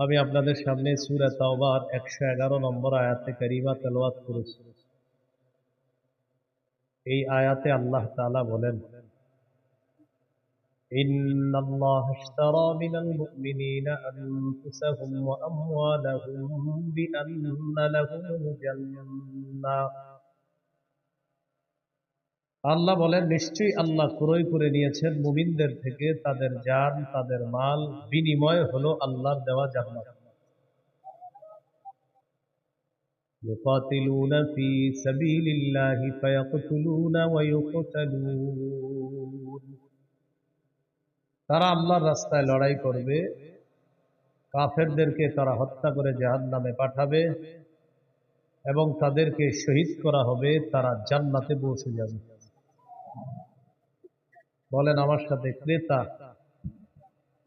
আমি আপনাদের সামনে সুরা তাওবার একশো এগারো নম্বর আয়াতে কারিমা তেলাওয়াত করেছি এই আয়াতে আল্লাহ তাআলা বলেন إن الله اشترى من المؤمنين أنفسهم وأموالهم بأن لهم الجنة আল্লাহ বলেন নিশ্চয়ই আল্লাহ ক্রয় করে নিয়েছেন মুমিনদের থেকে তাদের জান তাদের মাল বিনিময় হলো আল্লাহর দেওয়া জান্নাত يقاتلون في سبيل الله فيقتلون ويقتلون তারা আল্লাহর রাস্তায় লড়াই করবে কাফেরদেরকে তারা হত্যা করে জাহান নামে পাঠাবে এবং তাদেরকে শহীদ করা হবে তারা জান্নাতে পৌঁছে যাবে বলেন আমার সাথে, ক্রেতা,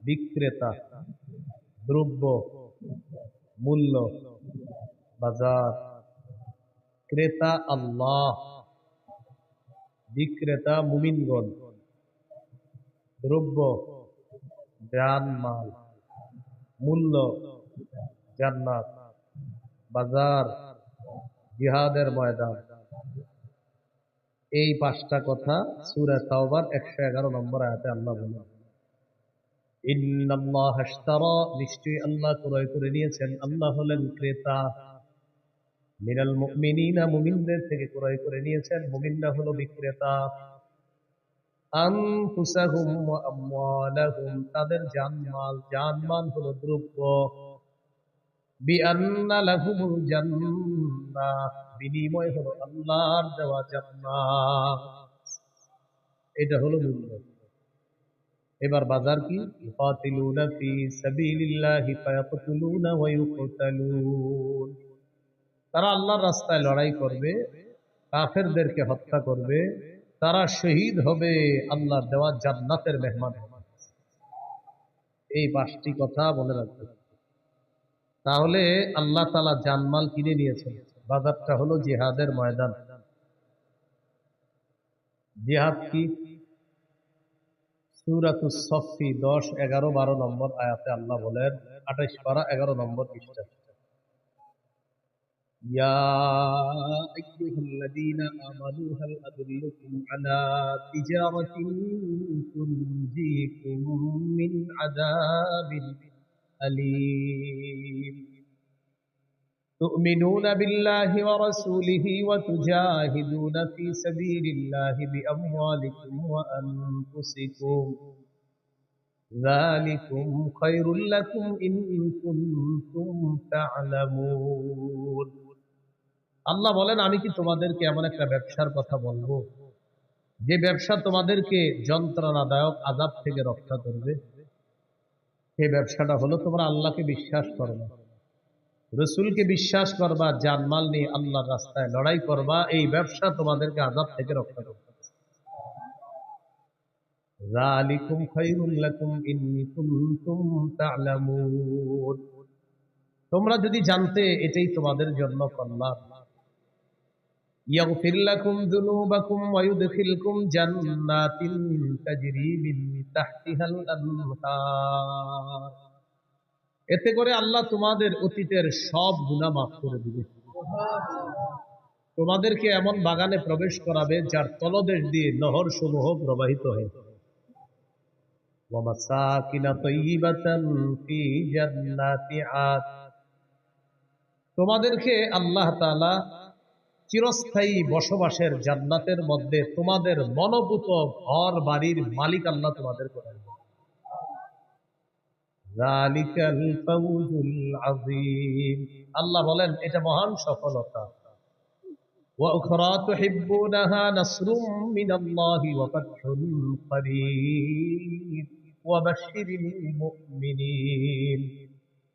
বিক্রেতা, দ্রব্য, মূল্য, বাজার। ক্রেতা আল্লাহ, বিক্রেতা মুমিনগণ। দ্রব্য, জান, মাল। মূল্য, জান্নাত। বাজার, জিহাদের ময়দান। এই পাঁচটা কথা সুরা তাওবার একশো এগারো নম্বর আয়াতে আল্লাহ বলেন। আল্লাহ ক্রয় করে নিয়েছেন। আল্লাহ হলেন ক্রেতা। মিনাল মুমিনদের থেকে ক্রয় করে নিয়েছেন। হলো বিক্রেতা। আনফুসাহুম ওয়া তাদের জানমাল। জানমাল হলো দ্রব্য। বিনিময় হলো আল্লাহর দেওয়া এটা হলো মূল্য। এবার বাজার কি? ইউকাতিলুনা ফি সাবিলিল্লাহি ফায়াকতুলুনা ওয়া ইউকতালুন। তারা আল্লাহর রাস্তায় লড়াই করবে, কাফেরদেরকে হত্যা করবে, তারা শহীদ হবে আল্লাহর দেওয়া জান্নাতের মেহমান। হবে এই পাঁচটি কথা মনে রাখবে তাহলে আল্লাহ তালা জানমাল কিনে নিয়েছেন বাজারটা হলো জিহাদের ময়দান জিহাদ কি সুরাতুস সফি দশ এগারো বারো নম্বর আয়াতে আল্লাহ বলেন আঠাইশ পারা এগারো নম্বর পৃষ্ঠা يا أيها الذين آمنوا هل أدلكم على تجارة تنجيكم من عذاب أليم تؤمنون بالله ورسوله وتجاهدون في سبيل الله بأموالكم وأنفسكم ذلكم خير لكم إن كنتم تعلمون আল্লাহ বলেন আমি কি তোমাদেরকে এমন একটা ব্যবসার কথা বলবো যে ব্যবসা তোমাদেরকে যন্ত্রণাদায়ক আজাব থেকে রক্ষা করবে সেই ব্যবসাটা হলো তোমরা আল্লাহকে বিশ্বাস করবা রসুলকে বিশ্বাস করবা জানমাল নিয়ে আল্লাহর রাস্তায় লড়াই করবা এই ব্যবসা তোমাদেরকে আজাব থেকে রক্ষা করবে ذلكم خير لكم إن كنتم تعلمون তোমরা যদি জানতে এটাই তোমাদের জন্য কল্যাণ يغفر لكم ذنوبكم ويدخلكم جنات تجري من تحتها الأنهار এতে করে আল্লাহ তোমাদের অতীতের সব গুনাহ মাফ করে দিবে তোমাদেরকে এমন বাগানে প্রবেশ করাবে যার তলদেশ দিয়ে নহর সমূহ প্রবাহিত হয়ে ومساكن طيبة في جنات عاد তোমাদেরকে আল্লাহ তাআলা চিরস্থায়ী বসবাসের জান্নাতের মধ্যে তোমাদের মনোভূত ঘর বাড়ির মালিক আল্লাহ তোমাদের করে আল্লাহ বলেন এটা মহান সফলতা وأخرى تحبونها نصر من الله وفتح قريب وبشر المؤمنين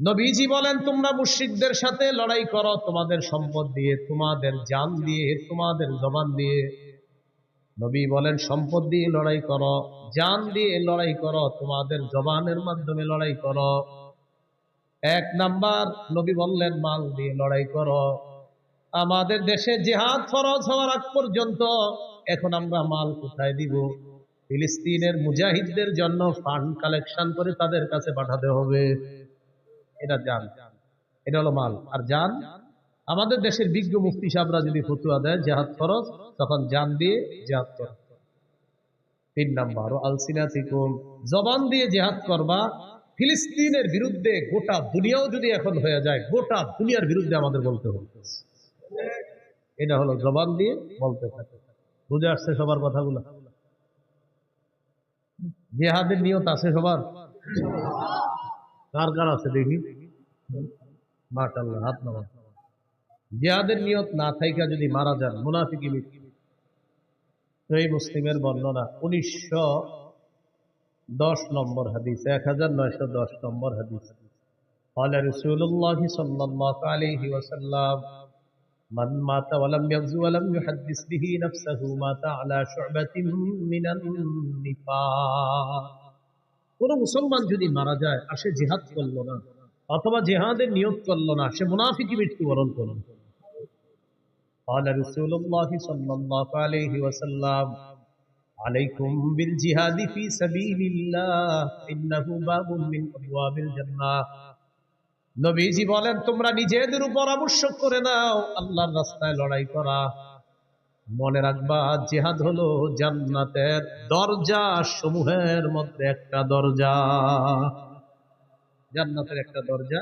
নবীজি বলেন, তোমরা মুশরিকদের সাথে লড়াই করো, তোমাদের সম্পদ দিয়ে, তোমাদের জান দিয়ে, তোমাদের জবান দিয়ে। নবী বলেন, সম্পদ দিয়ে লড়াই করো, জান দিয়ে লড়াই করো, তোমাদের জবানের মাধ্যমে লড়াই করো। এক নাম্বার নবী বললেন, মাল দিয়ে লড়াই করো। আমাদের দেশে জেহাদ ফরজ হওয়ার আগ পর্যন্ত এখন আমরা মাল কোথায় দিব? ফিলিস্তিনের মুজাহিদদের জন্য ফান্ড কালেকশন করে তাদের কাছে পাঠাতে হবে। এটা জান এটা হলো মাল। আর জান আমাদের দেশের বিজ্ঞ মুফতি সাহেবরা যদি ফতুয়া দেয়, জেহাদ ফরজ, তখন জান দিয়ে জেহাদ তিন নাম্বার আলসিনা জবান দিয়ে জেহাদ করবা ফিলিস্তিনের বিরুদ্ধে গোটা দুনিয়াও যদি এখন হয়ে যায়, গোটা দুনিয়ার বিরুদ্ধে আমাদের বলতে হবে। এটা হলো জবান দিয়ে বলতে থাকে। বুঝে আসছে সবার কথাগুলো? জেহাদের নিয়ত আছে সবার? কার কার আছে দেখি? মাশাল্লাহ হাত নামা জেহাদের নিয়ত না থাইকা যদি মারা যান, মুনাফিকি সেই মুসলিমের বর্ণনা উনিশশো দশ নম্বর হাদিস এক হাজার নয়শো দশ নম্বর হাদিস قال رسول الله صلى الله عليه وسلم من مات ولم يغزو ولم يحدث به نفسه مات على شعبة من النفاق কোন মুসলমান যদি মারা যায় আর সে জিহাদ করলো না অথবা জেহাদের নিয়োগ করলো না সে মুনাফিকি মৃত্যুবরণ করলো قال رسول الله صلى الله عليه وسلم عليكم بالجهاد في سبيل الله انه باب من ابواب الجنه নবীজি বলেন, তোমরা নিজেদের উপর আবশ্যক করে নাও, আল্লাহর রাস্তায় লড়াই করা। মনে রাখবা, জিহাদ হলো জান্নাতের দরজা সমূহের মধ্যে একটা দরজা। জান্নাতের একটা দরজা